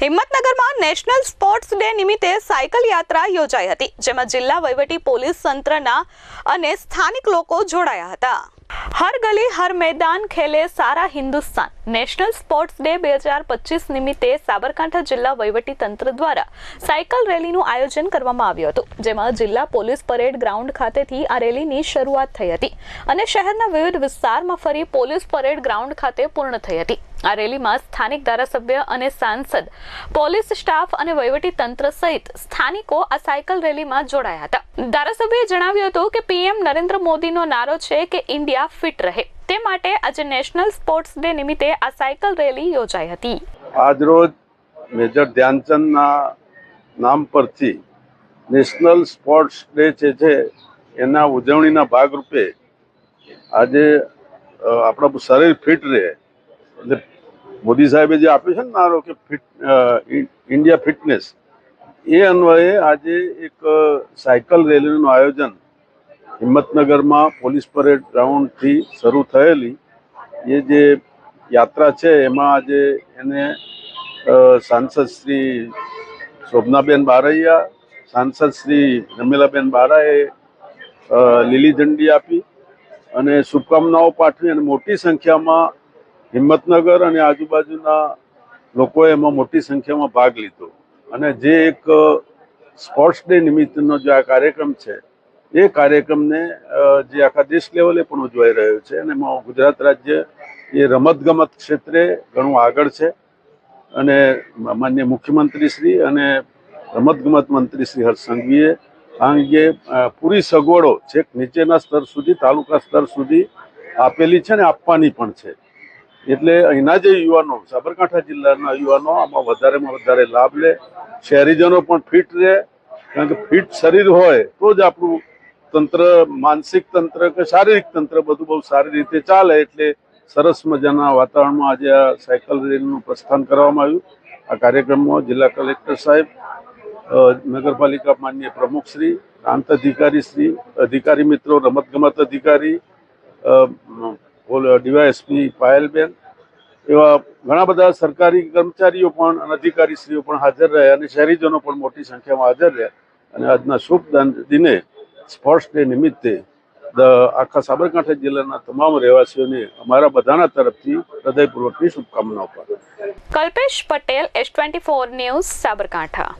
હિંમતનગરમાં national sports day નિમિત્તે cycle યાત્રા યોજાઈ હતી, જેમાં જિલ્લા વહીવટી પોલીસ તંત્રના અને સ્થાનિક લોકો જોડાયા હતા. હર ગલી, હર મેદાન ખેલે સારા હિન્દુસ્તાન. નેશનલ સ્પોર્ટ્સ ડે બે હજાર પચીસ નિમિત્તે સાબરકાંઠા જિલ્લા વહીવટી તંત્ર દ્વારા સાયકલ રેલીનું આયોજન કરવામાં આવ્યું હતું, જેમાં જિલ્લા પોલીસ પરેડ ગ્રાઉન્ડ ખાતેથી આ રેલીની શરૂઆત થઈ હતી અને શહેરના વિવિધ વિસ્તારમાં ફરી પોલીસ પરેડ ગ્રાઉન્ડ ખાતે પૂર્ણ થઈ હતી. આ રેલીમાં સ્થાનિક ધારાસભ્ય અને સાંસદ, પોલીસ સ્ટાફ અને વહીવટી તંત્ર સહિત સ્થાનિકો આ સાયકલ રેલીમાં જોડાયા હતા. ધારાસભ્યએ જણાવ્યું હતું કે પીએમ નરેન્દ્ર મોદીનો નારો છે કે ઇન્ડિયા ફિટ રહે. તે માટે આજે નેશનલ સ્પોર્ટ્સ ડે નિમિત્તે આ સાયકલ રેલી યોજાઈ હતી. આજરોજ મેજર ધ્યાનચંદના નામ પરથી નેશનલ સ્પોર્ટ્સ ડે જે છે, એના ઉજવણીના ભાગરૂપે આજે આપણું શરીર ફિટ રહે. એટલે મોદી સાહેબે જે આપ્યું છે ને નારો કે ફિટ ઇન્ડિયા ફિટનેસ, એ અન્વયે આજે એક સાયકલ રેલીનું આયોજન હિંમતનગરમાં પોલીસ પરેડ ગ્રાઉન્ડથી શરૂ થયેલી. એ જે યાત્રા છે એમાં આજે એને સાંસદ શ્રી શોભનાબેન બારૈયા, સાંસદ શ્રી રમીલાબેન બારાએ લીલી ઝંડી આપી અને શુભકામનાઓ પાઠવી અને મોટી સંખ્યામાં હિંમતનગર અને આજુબાજુના લોકોએ એમાં મોટી સંખ્યામાં ભાગ લીધો. અને જે એક સ્પોર્ટ્સ ડે નિમિત્તનો જે આ કાર્યક્રમ છે, એ કાર્યક્રમને જે આખા દેશ લેવલે પણ ઉજવાઈ રહ્યો છે અને એમાં ગુજરાત રાજ્ય એ રમતગમત ક્ષેત્રે ઘણું આગળ છે. અને માન્ય મુખ્યમંત્રી શ્રી અને રમતગમત મંત્રી શ્રી હર્ષ સંઘવીએ આ અંગે પૂરી સગવડો છેક નીચેના સ્તર સુધી, તાલુકા સ્તર સુધી આપેલી છે ને આપવાની પણ છે. એટલે અહીંના જે યુવાનો, સાબરકાંઠા જિલ્લાના યુવાનો, આમાં વધારેમાં વધારે લાભ લે, શહેરીજનો પણ ફિટ રહે, કારણ કે ફિટ શરીર હોય તો જ આપણું તંત્ર, માનસિક તંત્ર કે શારીરિક તંત્ર બધું બહુ સારી રીતે ચાલે એટલે સરસ મજાના વાતાવરણમાં આજે આ સાયકલ રેલીનું પ્રસ્થાન કરવામાં આવ્યું. આ કાર્યક્રમમાં જિલ્લા કલેક્ટર સાહેબ નગરપાલિકા માન્ય પ્રમુખશ્રી, પ્રાંત અધિકારી શ્રી અધિકારી મિત્રો, રમતગમત અધિકારી ડીવાયએસપી પાયલબેન, એવા ઘણા બધા સરકારી કર્મચારીઓ પણ અને અધિકારીશ્રીઓ પણ હાજર રહ્યા અને શહેરીજનો પણ મોટી સંખ્યામાં હાજર રહ્યા. અને આજના શુભ દન- સ્પોર્ટ્સ ડે નિમિત્તે આખા સાબરકાંઠા જિલ્લાના તમામ રહેવાસીઓને અમારા બધાના તરફથી હૃદયપૂર્વકની શુભકામનાઓ પાઠવું. Kalpesh Patel, S twenty four news, Sabarkantha.